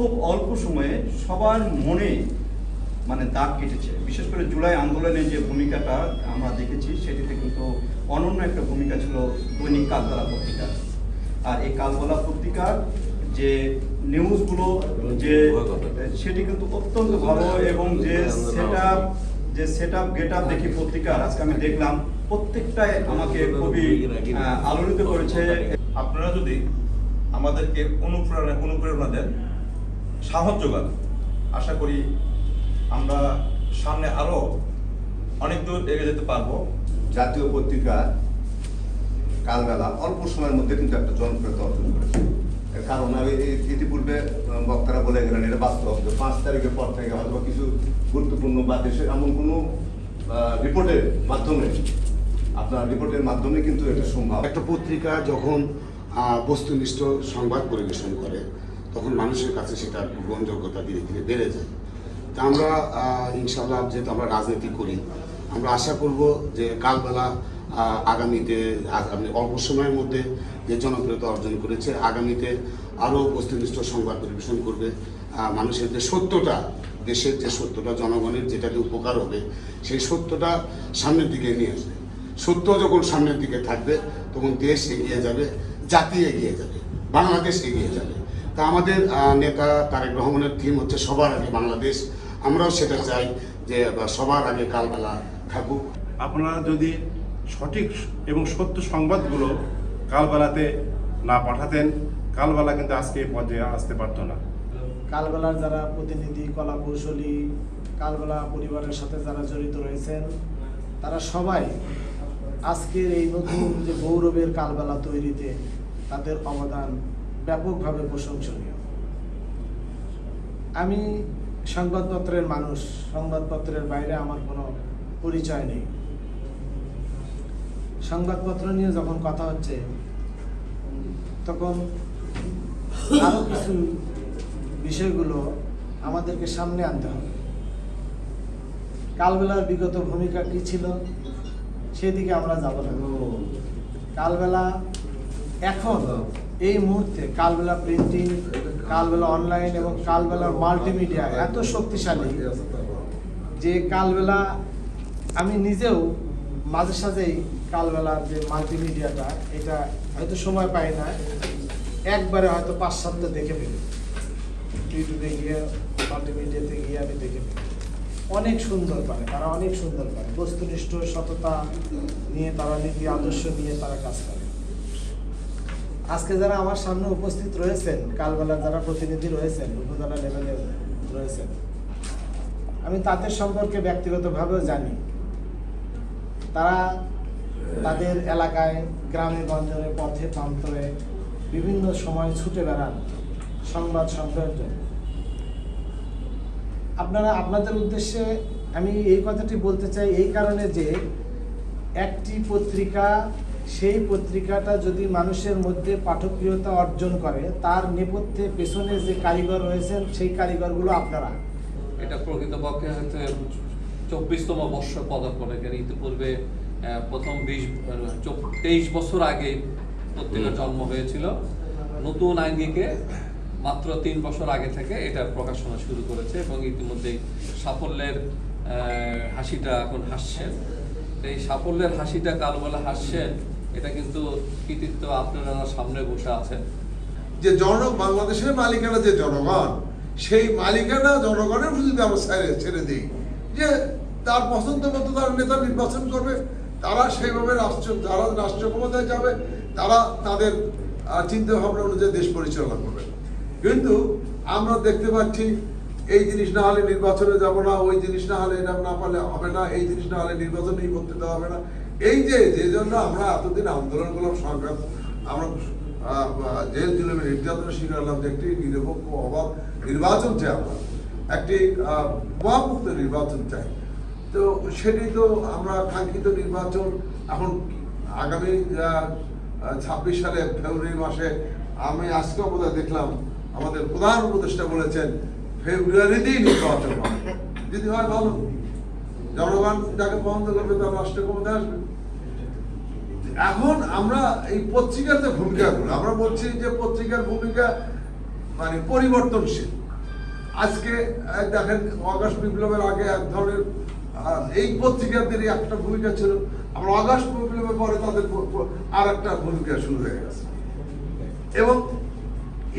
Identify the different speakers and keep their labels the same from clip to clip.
Speaker 1: খুব অল্প সময়ে সবার মনে মানে দাগ কেটেছে। বিশেষ করে জুলাই আন্দোলনে যে ভূমিকাটা আমরা দেখেছি, সেটিতে কিন্তু অনন্য একটা ভূমিকা ছিল দৈনিক কালবেলা পত্রিকা। আর এই কালবেলা পত্রিকার যে নিউজগুলো, যে সেটি কিন্তু অত্যন্ত ভালো এবং যে সেট যে সেট আপ গেট আপ দেখি পত্রিকার, আজকে আমি দেখলাম, প্রত্যেকটাই আমাকে খুবই আলোড়িত করেছে।
Speaker 2: আপনারা যদি আমাদেরকে অনুপ্রেরণা অনুপ্রেরণা দেন সাহস যোগান। আশা করি আমরা সামনে আরও অনেক দূর এগিয়ে যেতে পারব।
Speaker 3: জাতীয় পত্রিকা কালবেলা অল্প সময়ের মধ্যে কিন্তু একটা জনপ্রিয়তা অর্জন করেছে। এর কারণ আমি ইতিপূর্বে বক্তারা বলে গেলেন এটা বাস্তব যে পাঁচ তারিখের পর থেকে হয়তো কিছু গুরুত্বপূর্ণ বা দেশের এমন কোনো রিপোর্টের মাধ্যমে আপনার রিপোর্টের মাধ্যমে কিন্তু এটা সম্ভব।
Speaker 4: একটা পত্রিকা যখন বস্তুনিষ্ঠ সংবাদ পরিবেশন করে তখন মানুষের কাছে সেটার গ্রহণযোগ্যতা ধীরে ধীরে বেড়ে যায়। তা আমরা ইনশাল্লাহ যেহেতু আমরা রাজনীতি করি, আমরা আশা করব যে কালবেলা আগামীতে আগামী অল্প সময়ের মধ্যে যে জনপ্রিয়তা অর্জন করেছে, আগামীতে আরও বস্তুনিষ্ঠ সংবাদ পরিবেশন করবে। মানুষের যে সত্যটা, দেশের যে সত্যটা, জনগণের যেটাতে উপকার হবে, সেই সত্যটা সামনের দিকে নিয়ে আসবে। সত্য যখন সামনের দিকে থাকবে, তখন দেশ এগিয়ে যাবে, জাতি এগিয়ে যাবে, বাংলাদেশ এগিয়ে যাবে। তা আমাদের নেতা তারেক রহমানের থিম হচ্ছে সবার আগে বাংলাদেশ। আমরাও সেটা চাই যে সবার আগে কালবেলা থাকুক।
Speaker 5: আপনারা যদি সঠিক এবং সত্য সংবাদগুলো কালবেলাতে না পাঠাতেন কালবেলা কিন্তু আজকে এই পর্যায়ে আসতে পারতো না।
Speaker 6: কালবেলার যারা প্রতিনিধি কলা কৌশলী কালবেলা পরিবারের সাথে যারা জড়িত রয়েছেন তারা সবাই আজকের এই নতুন যে গৌরবের কালবেলা তৈরিতে তাদের অবদান ব্যাপকভাবে প্রশংসনীয়। আমি সংবাদপত্রের মানুষ, সংবাদপত্রের বাইরে আমার কোনো পরিচয় নেই। সংবাদপত্র নিয়ে যখন কথা হচ্ছে, তখন আরও কিছু বিষয়গুলো আমাদেরকে সামনে আনতে হবে। কালবেলার বিগত ভূমিকা কি ছিল, সেদিকে আমরা যাব না। কালবেলা এখন এই মুহূর্তে কালবেলা প্রিন্টিং কালবেলা অনলাইন এবং কালবেলার মাল্টিমিডিয়া এত শক্তিশালী যে কালবেলা আমি নিজেও মাঝে সাঝেই কালবেলার যে মাল্টিমিডিয়াটা এটা হয়তো সময় পাই না। একবারে হয়তো পাঁচ সাতটা দেখে ফেলি। ইউটিউবে গিয়ে মাল্টিমিডিয়াতে গিয়ে আমি দেখে ফেলি। অনেক সুন্দর পারে, তারা অনেক সুন্দর পারে। বস্তুনিষ্ঠ সততা নিয়ে, তারা নীতি আদর্শ নিয়ে তারা কাজ করে। আজকে যারা আমার সামনে উপস্থিত রয়েছেন, কালবেলার যারা প্রতিনিধি রয়েছেন, উপজেলা লেভেলে রয়েছেন, আমি তাদের সম্পর্কে ব্যক্তিগতভাবেও জানি। তারা তাদের এলাকায়, গ্রামে গঞ্জে পথে, প্রান্তরে বিভিন্ন সময় ছুটে বেড়ান। সংবাদ সংগ্রহের জন্য আপনারা, আপনাদের উদ্দেশ্যে আমি এই কথাটি বলতে চাই এই কারণে যে একটি পত্রিকা সেই পত্রিকাটা যদি মানুষের মধ্যে পাঠকপ্রিয়তা অর্জন করে তার নেপথ্যে পেছনে যে কারিগর রয়েছেন সেই কারিগরগুলো আপনারা?
Speaker 7: এটা প্রকৃতপক্ষে হচ্ছে চব্বিশতম বর্ষ পদার্পণ। এখানে ইতিপূর্বে প্রথম বিশ তেইশ বছর আগে পত্রিকার জন্ম হয়েছিল। নতুন আঙ্গিকে মাত্র তিন বছর আগে থেকে এটা প্রকাশনা শুরু করেছে এবং ইতিমধ্যে সাফল্যের হাসিটা এখন হাসছেন। এই সাফল্যের হাসিটা কালবেলা হাসছেন? এটা কিন্তু কৃতিত্ব আপনারা সামনে বসে আছেন
Speaker 8: যে জন বাংলাদেশের মালিকানা যে জনগণ, সেই মালিকানা জনগণের যদি আমরা ছেড়ে দিই, যে তার পছন্দ মতো তার নেতা নির্বাচন করবে, তারা সেইভাবে রাষ্ট্র যারা রাষ্ট্র ক্ষমতায় যাবে, তারা তাদের চিন্তা ভাবনা অনুযায়ী দেশ পরিচালনা করবে। কিন্তু আমরা দেখতে পাচ্ছি, এই জিনিস না হলে নির্বাচনে যাব না, ওই জিনিস না হলে এটা না পারলে হবে না, এই জিনিস না হলে নির্বাচনেই করতে হবে না। এই যে যে জন্য আমরা এতদিন আন্দোলন করলাম সংগ্রাম আমরা জেল জুলুমে নির্যাতনের শিকার হলাম যে একটি নিরপেক্ষ অভাব নির্বাচন চাই আমরা। একটি আহ, নির্বাচন চাই। তো সেটি তো আমরা কাঙ্ক্ষিত নির্বাচন এখন আগামী ছাব্বিশ সালে ফেব্রুয়ারি মাসে আমি আজকে বোধহয় দেখলাম আমাদের প্রধান উপদেষ্টা বলেছেন ফেব্রুয়ারিতেই নির্বাচন হবে। যদি হয় ভালো জনগণ যাকে পছন্দ করবে, তার রাষ্ট্র ক্ষমতা আসবে। এখন আমরা এই পত্রিকাতে ভূমিকা করি আমরা বলছি যে পত্রিকার ভূমিকা মানে পরিবর্তনশীল। আজকে দেখেন, অগাস্ট বিপ্লবের আগে এক ধরনের এই পত্রিকাদের একটা ভূমিকা ছিল। আমরা অগাস্ট বিপ্লবের পরে তাদের আর একটা ভূমিকা শুরু হয়ে গেছে। এবং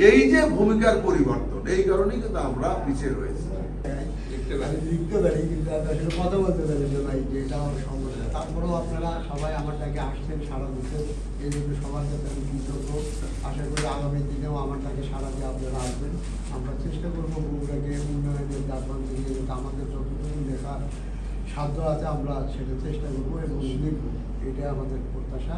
Speaker 8: এই যে ভূমিকার পরিবর্তন, এই কারণেই কিন্তু আমরা পিছিয়ে রয়েছি।
Speaker 9: লিখতে পারি, কিন্তু আমি আসলে কথা বলতে পারি না ভাই, যে এটা আমার সমস্যা তারপরেও আপনারা সবাই আমার ডাকে আসছেন সারা দিচ্ছেন এই জন্য সবার কাছে আমি কৃতজ্ঞ। আশা করি আগামী দিনেও আমার ডাকে সারা দিয়ে আপনারা আসবেন। আমরা চেষ্টা করব বগুড়াকে উন্নয়নের যাত্রা থেকে যাতে আমাদের যতটুকু লেখা সাধ্য আছে আমরা সেটা চেষ্টা করব এবং লিখব। এটাই আমাদের প্রত্যাশা।